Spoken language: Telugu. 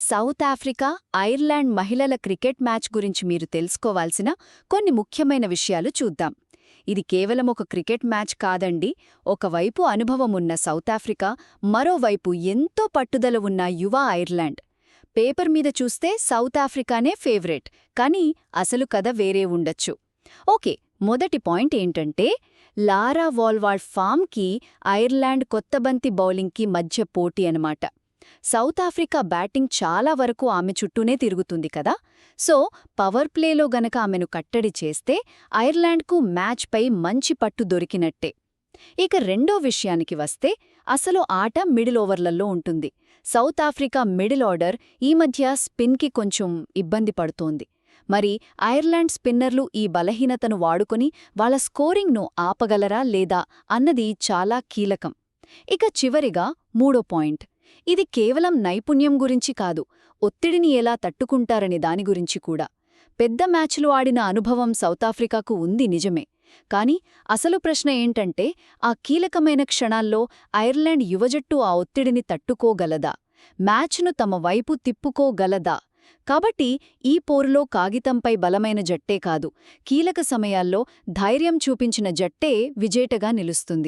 సౌత్ ఆఫ్రికా ఐర్లాండ్ మహిళల క్రికెట్ మ్యాచ్ గురించి మీరు తెలుసుకోవాల్సిన కొన్ని ముఖ్యమైన విషయాలు చూద్దాం. ఇది కేవలం ఒక క్రికెట్ మ్యాచ్ కాదండి ఒకవైపు అనుభవమున్న సౌత్ ఆఫ్రికా మరోవైపు ఎంతో పట్టుదల ఉన్న యువ ఐర్లాండ్. పేపర్ మీద చూస్తే సౌత్ ఆఫ్రికానే ఫేవరెట్ కానీ అసలు కథ వేరే ఉండొచ్చు. ఓకే మొదటి పాయింట్ ఏంటంటే లారా వాల్వాడ్ ఫామ్కి ఐర్లాండ్ కొత్తబంతి బౌలింగ్కి మధ్య పోటీ అనమాట సౌత్ ఆఫ్రికా బ్యాటింగ్ చాలా వరకు ఆమె చుట్టూనే తిరుగుతుంది కదా. సో పవర్ ప్లేలో గనక ఆమెను కట్టడి చేస్తే ఐర్లాండ్కు మ్యాచ్పై మంచి పట్టు దొరికినట్టే. ఇక రెండో విషయానికి వస్తే అసలు ఆట మిడిల్ ఓవర్లలో ఉంటుంది. సౌత్ ఆఫ్రికా మిడిల్ ఆర్డర్ ఈ మధ్య స్పిన్కి కొంచెం ఇబ్బంది పడుతోంది. మరి ఐర్లాండ్ స్పిన్నర్లు ఈ బలహీనతను వాడుకొని వాళ్ళ స్కోరింగ్ను ఆపగలరా లేదా అన్నది చాలా కీలకం. ఇక చివరిగా మూడో పాయింట్. ఇది కేవలం నైపుణ్యం గురించి కాదు ఒత్తిడిని ఎలా తట్టుకుంటారనే దాని గురించి కూడా. పెద్ద మ్యాచ్లు ఆడిన అనుభవం సౌతాఫ్రికాకు ఉంది నిజమే. కాని అసలు ప్రశ్న ఏంటంటే ఆ కీలకమైన క్షణాల్లో ఐర్లాండ్ యువజట్టు ఆ ఒత్తిడిని తట్టుకోగలదా? మ్యాచ్ను తమ వైపు తిప్పుకోగలదా? కాబట్టి ఈ పోరులో కాగితంపై బలమైన జట్టే కాదు కీలక సమయాల్లో ధైర్యం చూపించిన జట్టే విజేటగా నిలుస్తుంది.